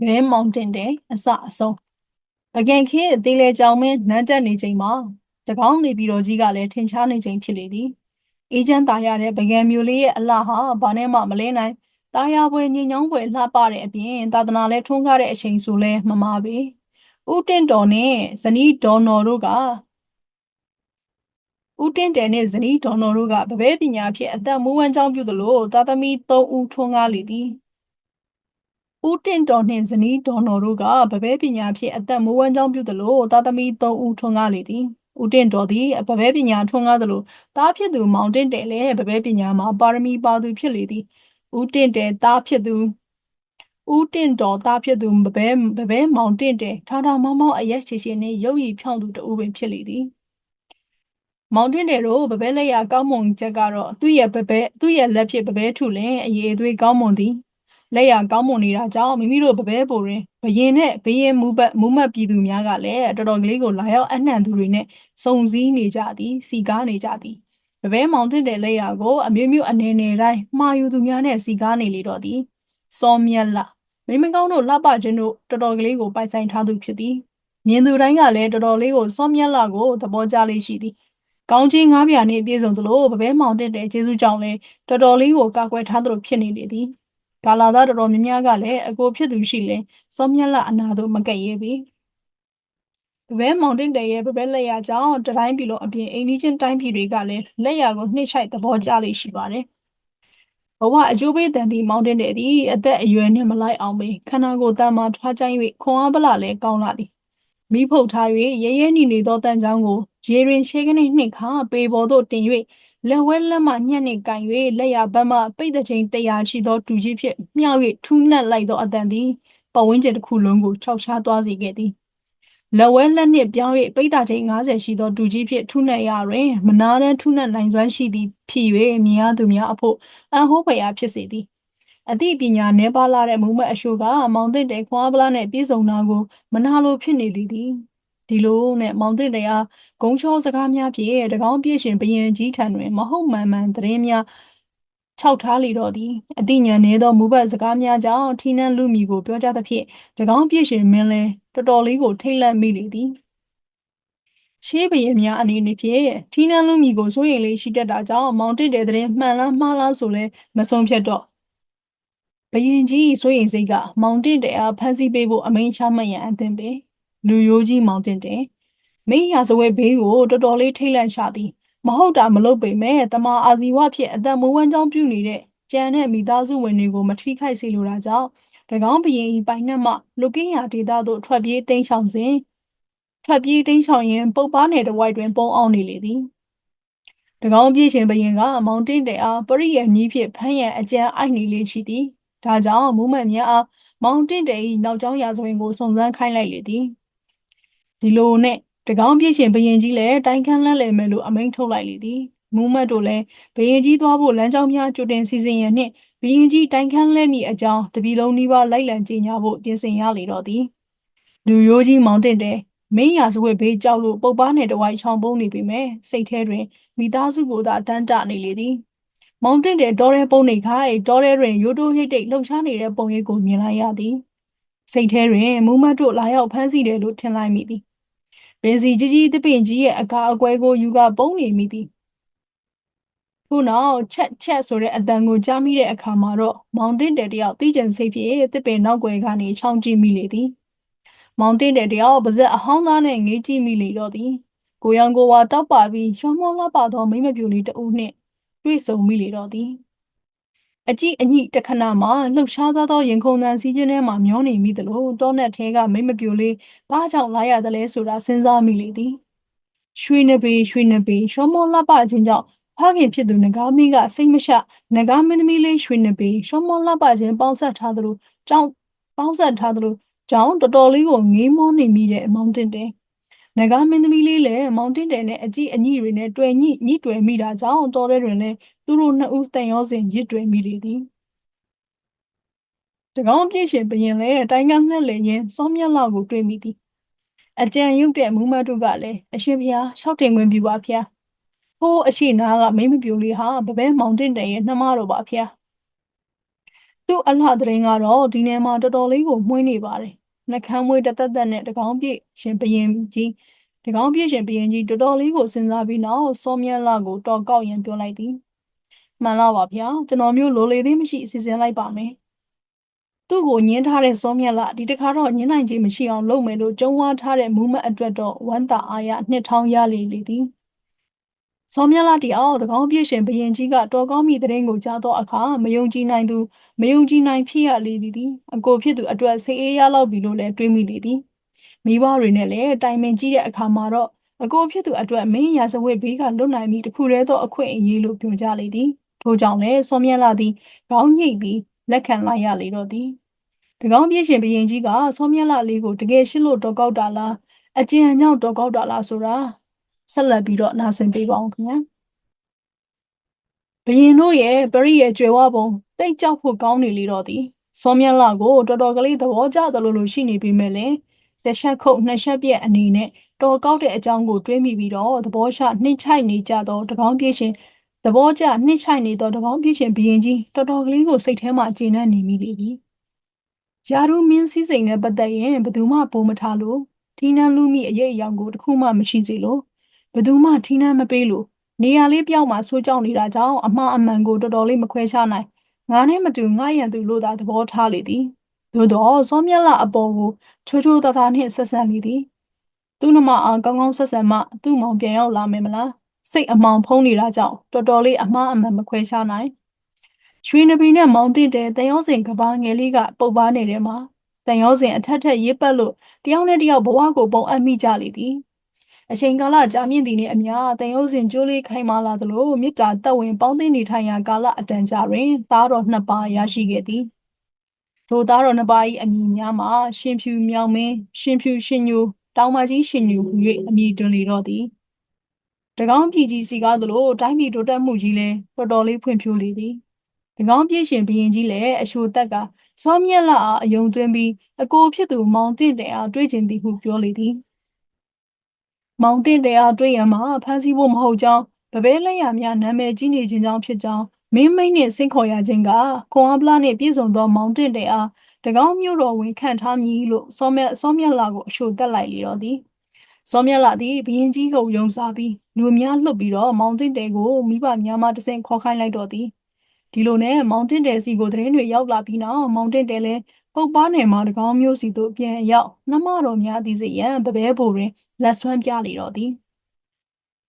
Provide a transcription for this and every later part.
Grey Mountain တဲ့အစအဆုံး။အကင်ခေအသေးလေကြောင်မင်းနန်းတက်နေချိန်မှာတကောင်းနေပြီးတော့ကြီးကလည်းထင်ရှားနေချိန်ဖြစ်လေသည်။အေဂျင့်တာရတဲ့ပကံမျိုးလေးရဲ့အလှဟာဘာနဲ့မှမလဲနိုင်။တာယာပွဲညင်ညောင်းပွဲလှပတဲ့အပြင်သာသနာလဲထွန်းကားတဲ့အချိန်ဆိုလဲမမာပဲ။ဦးတင်တော်နဲ့ဇနီးဒေါ်နော်တို့ကဦးတင်တယ်နဲ့ဇနီးဒေါ်နော်တို့ကဗပဲပညာဖြင့်အသက်မိုးဝမ်းကြောင်းပြုသလိုသာသမီ၃ဦးထွန်းကားလေသည်။ ဦးတင့်တော်နှင့်ဇနီးဒေါ်နော်တို့ကဗပဲပညာဖြင့်အသက်မူးဝမ်းကြောင်းပြုသလိုသာသမီ၃ဦးထွန်းကားလေသည်ဦးတင့်တော်သည်ဗပဲပညာထွန်းကားသလိုတားဖြစ်သူမောင်တင့်တယ်လည်းဗပဲပညာမှာပါရမီပါသူဖြစ်လေသည်ဦးတင့်တယ်တားဖြစ်သူဦးတင့်တော်တားဖြစ်သူဗပဲဗပဲမောင်တင့်တယ်ထောင်ထောင်မောင်းမောင်းအရက်ရှိရှိနှင့်ရုပ်ရည်ဖြောင်းသူတဦးပင်ဖြစ်လေသည်မောင်တင်တယ်တို့ဗပဲလက်ရကောင်းမွန်ချက်ကတော့သူ့ရဲ့ဗပဲသူ့ရဲ့လက်ဖြစ်ဗပဲထုလင်အရေးအသွေးကောင်းမွန်သည် လက်ရကောင်းမွန်နေတာကြောင့်မိမိတို့ဗပဲပိုတွင်ဘရင်နဲ့ဘရင်မူပတ်မူမတ်ပြည်သူများကလည်းတော်တော်ကလေးကိုလာရောက်အနှံ့သူတွေနဲ့စုံစည်းနေကြသည်စီကားနေကြသည်ဗပဲမောင်တင်တဲ့လက်ရကိုအမျိုးမျိုးအနေနဲ့တိုင်းမှားယူသူများနဲ့စီကားနေလေတော့သည်စောမြက်လာမိမကောင်းတို့လှပခြင်းတို့တော်တော်ကလေးကိုပိုက်ဆိုင်ထားသူဖြစ်သည်မြင်သူတိုင်းကလည်းတော်တော်လေးကိုစောမြက်လာကိုသဘောကျလေးရှိသည်ကောင်းချင်းငားပြာနှင့်ပြည့်စုံသလိုဗပဲမောင်တက်တဲ့ကျေးဇူးကြောင့်လည်းတော်တော်လေးကိုကာကွယ်ထားသလိုဖြစ်နေလေသည် ကာလာသားတော်တော်များများကလည်းအကိုဖြစ်သူရှိလဲစောမြက်လာအနာတို့မကဲ့ရဲပြီဗပဲမောင်တင်တဲ့ရဲ့ဗပဲလက်ရကြောင့်တတိုင်းပြည်လုံးအပြင်အိန္ဒိချင်းတိုင်းပြည်တွေကလည်းလက်ရကိုနှိမ့်ချိုက်သဘောကျလေးရှိပါတယ်ဘဝအကျိုးပေးတန်သည့်မောင်တင်တဲ့သည်အသက်အရွယ်နှင့်မလိုက်အောင်ပေခန္ဓာကိုယ်တန်မာထွားချိုင်း၍ခွန်အားပလလည်းကောင်းလာသည်မိဖုတ်ထား၍ရဲရဲနီနေသောတန်ချောင်းကိုရေရင်ရှေးကနေနှင့်ခါပေပေါ်သို့တင်၍ လက်ဝဲလက်မှညှက်နှင့်ကင်၍လက်ရဘက်မှပိတ်တဲ့ချိန်တရားရှိသောတူကြီးဖြင့်မြှောက်၍ထူးနှက်လိုက်သောအတန်သည်ပဝင်းကျင်တစ်ခုလုံးကိုခြောက်ခြားသွားစေခဲ့သည်လက်ဝဲလက်နှင့်ပြောင်း၍ပိတ်တာချိန်90ရှိသောတူကြီးဖြင့်ထူးနှက်ရတွင်မနာတဲ့ထူးနှက်နိုင်စွမ်းရှိသည်ဖြစ်၍မြင်ရသူများအဖို့အံ့ဟိုးဖွယ်ရာဖြစ်စေသည်အသိပညာနှဲပါလာတဲ့မူမတ်အရှိုးကမောင်သိတဲ့ခွားပလားနဲ့ပြေဆုံးတာကိုမနာလိုဖြစ်နေလေသည် ဒီလိုနဲ့မောင်သိတဲ့အားဂုံချောစကားများဖြင့်တကောင်းပြည့်ရှင်ဘရင်ကြီးထံတွင် မဟုတ်မှန်မှန်သတင်းများခြောက်ထားလေတော့သည်အတိညာနေသောမူဘတ်စကားများကြောင့်ထီနန်းလူမီကိုပြောကြသဖြင့်တကောင်းပြည့်ရှင်မင်းလဲတော်တော်လေးကိုထိတ်လန့်မိလေသည်ရှေးဘရင်များအနေနဲ့ဖြင့်ထီနန်းလူမီကိုစိုးရိမ်လေးရှိတတ်တာကြောင့်မောင်တစ်တဲ့တဲ့မှန်လားမှားလားဆိုလဲမဆုံးဖြတ်တော့ဘရင်ကြီးစိုးရိမ်စိတ်ကမောင်တစ်တဲ့အားဖမ်းဆီးပေးဖို့အမိန့်ချမှတ်ရန်အသင့်ပဲ လူရိုးကြီးမောင်တစ်တဲ့မိရာဇဝဲဘေးကိုတော်တော်လေးထိတ်လန့်ရှာသည်မဟုတ်တာမလုပ်ပေမဲ့တမအာဇီဝဖြင့်အသက်မွေးဝမ်းကြောင်းပြုနေတဲ့ကြံတဲ့မိသားစုဝင်တွေကိုမထိခိုက်စေလိုတာကြောင့်တကောင်းဘရင်ဤပိုင်နှက်မှလူကင်းရာဒေသသို့ထွက်ပြေးတိမ်းရှောင်စဉ်ထွက်ပြေးတိမ်းရှောင်ရင်ပုပ်ပားနယ်တစ်ဝိုက်တွင်ပုံအောင်နေလေသည်တကောင်းပြေးရှင်ဘရင်ကမောင်တင်းတဲ့အားပရိယံကြီးဖြင့်ဖမ်းရန်အကြံအိုက်နေလေရှိသည်ဒါကြောင့်မူးမတ်များအားမောင်တင်းတဲ့၏နောက်ကျောင်းရာဇဝင်ကိုစုံစမ်းခိုင်းလိုက်လေသည် ဒီလိုနဲ့တကောင်းပြည့်ရှင်ဘရင်ကြီးလည်းတိုင်းခန်းလန့်လည်မယ်လို့အမိန့်ထုတ်လိုက်လေသည်မူးမတ်တို့လည်းဘရင်ကြီးသွားဖို့လမ်းကြောင်းများကြိုတင်စီစဉ်ရန်နှင့်ဘရင်ကြီးတိုင်းခန်းလဲမိအကြောင်းတပြည်လုံးနီးပါးလိုက်လံကြေညာဖို့ပြင်ဆင်ရလေတော့သည်လူရိုးကြီးမောင်တင်တဲ့မင်းရာဇဝတ်ဘေးကြောက်လို့ပုပ်ပားနယ်တဝိုက်ချောင်းပုံးနေပြီမဲ့စိတ်ထဲတွင်မိသားစုကိုသာတန်းတနေလေသည်မောင်တင်တဲ့ဒေါ်ရဲပုံးနေခိုင်ဒေါ်ရဲတွင်ရိုးတိုးဟိတ်တိတ်လှုပ်ရှားနေတဲ့ပုံရိပ်ကိုမြင်လိုက်ရသည်စိတ်ထဲတွင်မူးမတ်တို့လာရောက်ဖမ်းဆီးတယ်လို့ထင်လိုက်မိသည် ပင်စီကြီးကြီးတပင်ကြီးရဲ့အကာအကွဲကိုယူကပုံနေမိသည်ထို့နောက်ချက်ချက်ဆိုတဲ့အတန်ကိုကြားမိတဲ့အခါမှာတော့မောင်တင်တဲ့တယောက်တိကျန်စိတ်ဖြင့်တပင်နောက်ွယ်ကနေချောင်းကြည့်မိလေသည်မောင်တင်တဲ့တယောက်ပါဇက်အဟောင်းသားနဲ့ငေးကြည့်မိလေတော့သည်ကိုရောင်ကိုဝါတောက်ပါပြီးရွှမ်းမောလှပသောမိမပြူလေးတဦးနှင့်တွေ့ဆုံမိလေတော့သည် အကြည့်အညိတခဏမှလှုပ်ရှားသွားသောရင်ခုန်သံစည်းခြင်းထဲမှမျောနေမိသလိုတောနက်ထဲကမိမပြိုလေးဘာကြောင့်လာရသလဲဆိုတာစဉ်းစားမိလေသည်ရွှေနဘေရွှေနဘေရှောမောလှပခြင်းကြောင့်ဖခင်ဖြစ်သူငကားမီးကစိတ်မရှငကားမင်းသမီးလေးရွှေနဘေရှောမောလှပခြင်းပေါင်းဆက်ထားသလိုကြောင့်ပေါင်းဆက်ထားသလိုကြောင့်တော်တော်လေးကိုငေးမောနေမိတဲ့အမောင်တင်တယ် နဂါမင်းသမီးလေးလည်းမောင်တင်တယ်နဲ့အကြည့်အညိတွေနဲ့တွေ့ညိညိတွေ့မိတာကြောင့်တော်တဲ့တွင်လည်းသူတို့နှစ်ဦးတန်ရောစဉ်ရစ်တွေ့မိလေသည်တကောင်းပြည့်ရှင်ဘရင်လည်းတိုင်းကနှက်လေရင်စောမြက်လောက်ကိုတွေ့မိသည်အကြံရုပ်တဲ့မူမတို့ကလည်းအရှင်ဘုရားရှောက်တင်ခွင့်ပြုပါဖျားဟိုးအရှိနာကမိမပြူလေးဟာဗပဲမောင်တင်တယ်ရဲ့နှမတော်ပါဖျားသူသူ့အလှသတင်းကတော့ဒီနယ်မှာတော်တော်လေးကိုမှွေးနေပါတယ် နှကမ်းမွေးတသက်သက်နဲ့တကောင်းပြည့်ရှင်ဘရင်ကြီးတကောင်းပြည့်ရှင်ဘရင်ကြီးတော်တော်လေးကိုစဉ်းစားပြီးနောက်စောမြတ်လကိုတော်ကောက်ရင်ပြောလိုက်သည်မှန်လားပါဗျာကျွန်တော်မျိုးလိုလေသေးမရှိအစီအစဉ်လိုက်ပါမယ်သူ့ကိုညင်းထားတဲ့စောမြတ်လဒီတခါတော့ညင်းနိုင်ခြင်းမရှိအောင်လုပ်မယ်လို့ကြုံဝါထားတဲ့မူမတ်အတွက်တော့ဝမ်းသာအားရနှစ်ထောင်ရလေလေသည် စောမြလာတီအောင်တကောင်းပြည့်ရှင်ဘရင်ကြီးကတော်ကောင်းမိတဲ့ရင်ကိုကြားတော့အခါမယုံကြည်နိုင်သူမယုံကြည်နိုင်ဖြစ်ရလေသည်အကိုဖြစ်သူအတွက်စိတ်အေးရလောက်ပြီလို့လည်းတွေးမိလေသည်မိဘတွေနဲ့လည်းတိုင်ပင်ကြည့်တဲ့အခါမှာတော့အကိုဖြစ်သူအတွက်မင်းရာဇဝတ်ဘေးကလွတ်နိုင်ပြီတခုတည်းသောအခွင့်အရေးလို့ပြောကြလေသည်ထို့ကြောင့်လည်းစောမြလာသည်ခေါင်းညိတ်ပြီးလက်ခံလိုက်ရလေတော့သည်တကောင်းပြည့်ရှင်ဘရင်ကြီးကစောမြလာလေးကိုတကယ်ရှင်းလို့တော်ကောက်တာလားအကျဉ်းအညောင်းတော်ကောက်တာလားဆိုတာ ဆက်လက်ပြီးတော့နားဆင်ပေးပါအောင်ခင်ဗျာဘရင်တို့ရဲ့ပရိရဲ့ကြွယ်ဝပုံတိတ်ကြောက်ဖို့ကောင်းနေလေတော့သည်စောမြလာကိုတော်တော်ကလေးသဘောကျတယ်လို့လို့ရှိနေပြီမဲ့လည်းတစ်ချက်ခုတ်နှစ်ချက်ပြက်အနေနဲ့တော်ကောက်တဲ့အကြောင်းကိုတွေးမိပြီးတော့သဘောချနှိမ့်ချိုက်နေကြတော့တကောင်းပြည့်ရှင်သဘောကျနှိမ့်ချိုက်နေတော့တကောင်းပြည့်ရှင်ဘရင်ကြီးတော်တော်ကလေးကိုစိတ်ထဲမှာကျေနပ်နေမိလေပြီဂျာရူမင်းစည်းစိမ်နဲ့ပတ်သက်ရင်ဘယ်သူမှပုံမထားလို့ဒီနန်းလူမိအရေးအယောင်ကိုတခုမှမရှိစေလို့ ဘယ်သူမှထီးနှံမပေးလို့နေရာလေးပြောင်းမှဆိုးကြောက်နေတာကြောင့်အမှားအမှန်ကိုတော်တော်လေးမခွဲခြားနိုင်ငါနဲ့မတူငါရန်သူလို့သာသဘောထားလေသည်သို့တော့စောမြက်လာအပေါ်ကိုချိုးချိုးသားသားနှင့်ဆက်ဆံလေသည်သူ့နှမအောင်ကောင်းကောင်းဆက်ဆံမှသူ့မောင်ပြန်ရောက်လာမယ်မလားစိတ်အမောင်ဖုံးနေတာကြောင့်တော်တော်လေးအမှားအမှန်မခွဲခြားနိုင်ရွှေနဘီနဲ့မောင်တင်တဲ့တန်ရောစင်ကဘာငယ်လေးကပုတ်ပါနေတဲ့မှာတန်ရောစင်အထက်ထက်ရေးပတ်လို့တယောက်နဲ့တယောက်ဘဝကိုပုံအပ်မိကြလေသည် အချိန်ကာလကြာမြင့်သည်နှင့်အမျှတန်ရုံးစဉ်ကျိုးလေးခိုင်မာလာသလိုမြစ်တာတက်ဝင်ပေါင်းသိနေထိုင်ရာကာလအတန်ကြာတွင်သားတော်နှစ်ပါးရရှိခဲ့သည်ထိုသားတော်နှစ်ပါး၏အမည်များမှာရှင်ဖြူမြောင်မင်းရှင်ဖြူရှင်ညိုတောင်မကြီးရှင်ညိုဟူ၍အမည်တွင်လေတော့သည်တကောင်းပြည်ကြီးစီကားသလိုတိုင်းပြည်တိုးတက်မှုကြီးလည်းတော်တော်လေးဖွံ့ဖြိုးလေသည်တကောင်းပြည်ရှင်ဘရင်ကြီးလည်းအရှိုတက်ကစောမြက်လာအားအယုံသွင်းပြီးအကိုဖြစ်သူမောင်တင့်တဲ့အားတွေးကျင်သည်ဟုပြောလေသည် မောင်တင်တရားတွေ့ရမှာဖမ်းဆီးဖို့မဟုတ်ကြောင်းဗပဲလက်ရများနာမည်ကြီးနေခြင်းကြောင့်ဖြစ်ကြောင်းမင်းမိတ်နှင့်ဆင့်ခေါ်ရခြင်းကခွန်အားပလာနှင့်ပြည့်စုံသောမောင်တင်တရားတကောင်းမျိုးတော်ဝင်ခံထားမည်လို့စောမြတ်စောမြတ်လာကိုအရှိုတက်လိုက်လေတော့သည်စောမြတ်လာသည်ဘရင်ကြီးကိုယုံစားပြီးလူများလှုပ်ပြီးတော့မောင်တင်တဲကိုမိဘများမှတဆင့်ခေါ်ခိုင်းလိုက်တော့သည်ဒီလိုနဲ့မောင်တင်တဲစီကိုသတင်းတွေရောက်လာပြီးနောက်မောင်တင်တဲလည်း ပုပ်ပါနယ်မှာတကောင်းမျိုးစီသို့ပြန်ရောက်နှမတော်များသည်စေရန်ပပဲဘိုတွင်လက်ဆွမ်းပြလေတော့သည်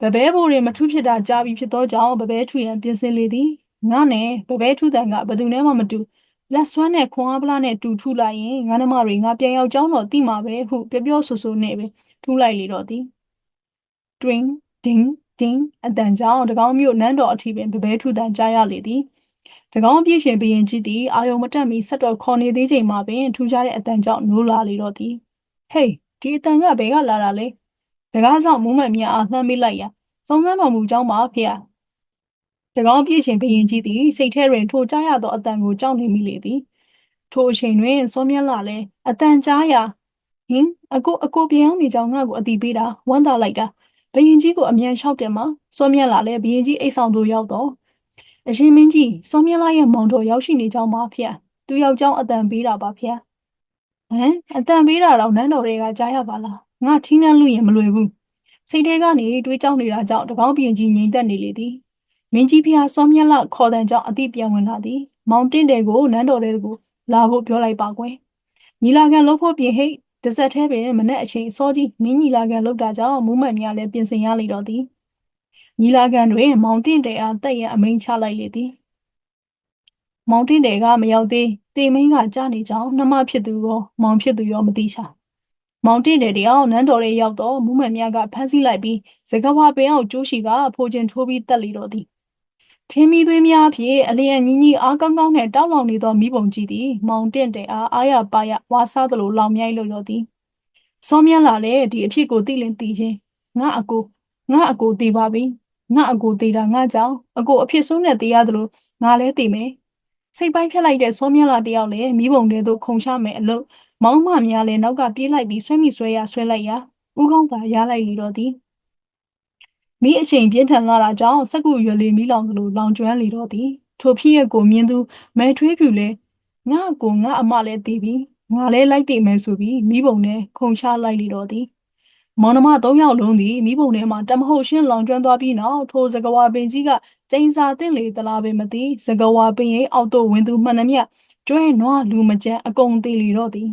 ပပဲဘိုတွင်မထုဖြစ်တာကြားပြီးဖြစ်သောကြောင့်ပပဲထူရန်ပြင်ဆင်လေသည်ငါနဲ့ပပဲထူတန်ကဘသူနဲ့မှမတူလက်ဆွမ်းနဲ့ခွန်အားပလားနဲ့တူထူလိုက်ရင်ငါနှမတွေငါပြန်ရောက်ကြောင်းတော့သိမှာပဲဟု ပြောပြောဆိုဆိုနဲ့ပဲထူလိုက်လေတော့သည်တွင်ဒင်းဒင်းအတန်ကြောင့်တကောင်းမျိုးနန်းတော်အထိပင်ပပဲထူတန်ကြားရလေသည် တကောင်းပြည့်ရှင်ဘရင်ကြီးသည်အာယုံမတက်မီဆက်တော်ခေါ်နေသေးချိန်မှာပင်ထူးခြားတဲ့အတန်ကြောင့်နိုးလာလေတော့သည်ဟေးဒီအတန်ကဘယ်ကလာတာလဲတကားဆောင်မူးမှန်မြအားလှမ်းမိလိုက်ရာစုံစမ်းတော်မူကြောင်းပါဖေ။တကောင်းပြည့်ရှင်ဘရင်ကြီးသည်စိတ်ထဲတွင်ထိုကြားရသောအတန်ကိုကြောက်နေမိလေသည်ထိုအချိန်တွင်စောမြက်လာလဲအတန်ကြားရာဟင်အကိုအကိုပြန်ရောက်နေကြောင်းငါ့ကိုအတိပေးတာဝမ်းသာလိုက်တာဘရင်ကြီးကိုအမြန်လျှောက်တယ်မှာစောမြက်လာလဲဘရင်ကြီးအိတ်ဆောင်တို့ရောက်တော့ အရှင်မင်းကြီးစောမြလာရဲ့မောင်တော်ရောက်ရှိနေကြောင်းပါဖေ။သူယောက်ျောင်းအတန်ပေးတာပါဖေ။ဟမ်အတန်ပေးတာတော့နန်းတော်တွေကကြားရပါလား။ငါထီးနှံလူရင်မလွယ်ဘူး။စိတ်ထဲကနေတွေးကြောက်နေတာကြောင့်တကောင်းပြင်ကြီးငြိမ်သက်နေလေသည်။မင်းကြီးဖျားစောမြလာခေါ်တဲ့ကြောင့်အတိပြန်ဝင်လာသည်။မောင်တင့်တယ်ကိုနန်းတော်တွေကိုလာဖို့ပြောလိုက်ပါကွယ်။ညီလာခံလုပ်ဖို့ပြင်ဟိတ်တစက်သေးပင်မနဲ့အချိန်စောကြီးမင်းညီလာခံလုပ်တာကြောင့်မူးမှန်များလည်းပြင်ဆင်ရလေတော့သည်။ ညီလာခံတွင် မောင်တင်တဲအားတက်ရန်အမိန့်ချလိုက်လေသည်မောင်တင်တဲကမရောက်သေးတေမင်းကကြားနေကြောင်းနှမဖြစ်သူရောမောင်ဖြစ်သူရောမသိချာမောင်တင်တဲတယောက်နန်းတော်ရဲရောက်တော့မူးမှန်မြတ်ကဖမ်းဆီးလိုက်ပြီးစကဝါပင်အောင်ကျိုးရှိကဖိုးကျင်ထိုးပြီးတက်လေတော့သည်ထင်းမီသွေးများဖြင့်အလျံကြီးကြီးအားကောင်းကောင်းနဲ့တောက်လောင်နေသောမိဘုံကြီးသည် မောင်တင့်တဲ့အားအားရပါရဝါစားသလိုလောင်မြိုက်လို့ရောသည်စောမြလာလေဒီအဖြစ်ကိုသိလင်သိချင်းငါအကိုငါအကိုသိပါပြီ ငါအကိုသေးတာငါကြောင့်အကိုအဖြစ်ဆိုးနဲ့သေးရတယ်လို့ငါလည်းသိမယ်စိတ်ပိုင်းဖြတ်လိုက်တဲ့စောမြလာတယောက်လည်းမိဘုံတွေတို့ခုံချမယ်အလို့မောင်းမများလည်းနောက်ကပြေးလိုက်ပြီးဆွဲမိဆွဲရဆွဲလိုက်ရဥကောင်းသာရလိုက်လေတော့သည်မိအချိန်ပြင်းထန်လာတာကြောင့်စက်ကူရွယ်လေးမိလောင်သလိုလောင်ကျွမ်းလေတော့သည်ထိုဖြစ်ရကိုမြင်သူမဲထွေးဖြူလဲငါ့ကိုငါအမလည်းတည်ပြီငါလည်းလိုက်တည်မယ်ဆိုပြီးမိဘုံနဲ့ခုံချလိုက်လေတော့သည် မောင်နှမ၃ယောက်လုံးသည်မိဘုံထဲမှတမဟုတ်ရှင်းလောင်ကျွမ်းသွားပြီးနောက်ထိုစကဝါပင်ကြီးကကျင်းစာတင်လေတလားပင်မသိစကဝါပင်ရဲ့အောက်သို့ဝင်သူမှန်သမျှကျွဲနွားလူမကြမ်းအကုန်တည်လေတော့သည်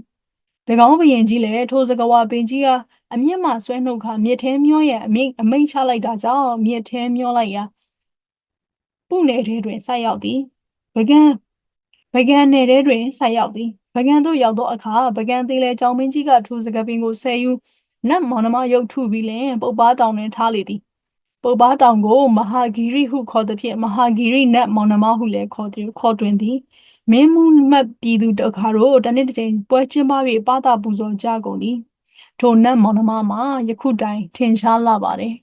၎င်းဘရင်ကြီးလည်းထိုစကဝါပင်ကြီးကအမြင့်မှဆွဲနှုတ်ခါမြစ်ထဲမျောရန်အမိန့်အမိန့်ချလိုက်တာကြောင့်မြစ်ထဲမျောလိုက်ရာပုနယ်ထဲတွင်ဆိုက်ရောက်သည်ဗကံဗကံနယ်ထဲတွင်ဆိုက်ရောက်သည်ဗကံသို့ရောက်သောအခါဗကံသေးလေကြောင်မင်းကြီးကထိုစကပင်ကိုဆယ်ယူ နတ်မောင်နှမရုပ်ထုပြီးလင်ပုပ်ပားတောင်တွင်ထားလေသည်ပုပ်ပားတောင်ကိုမဟာဂီရိဟုခေါ်သည်ဖြင့်မဟာဂီရိနတ်မောင်နှမဟုလည်းခေါ်သည်ခေါ်တွင်သည်မင်းမှုမှတ်ပြည်သူတခါတို့တနေ့တစ်ချိန်ပွဲကျင်းပ၍ပါတာပူဇော်ကြကုန်သည်ထိုနတ်မောင်နှမမှာယခုတိုင်ထင်ရှားလာပါတယ်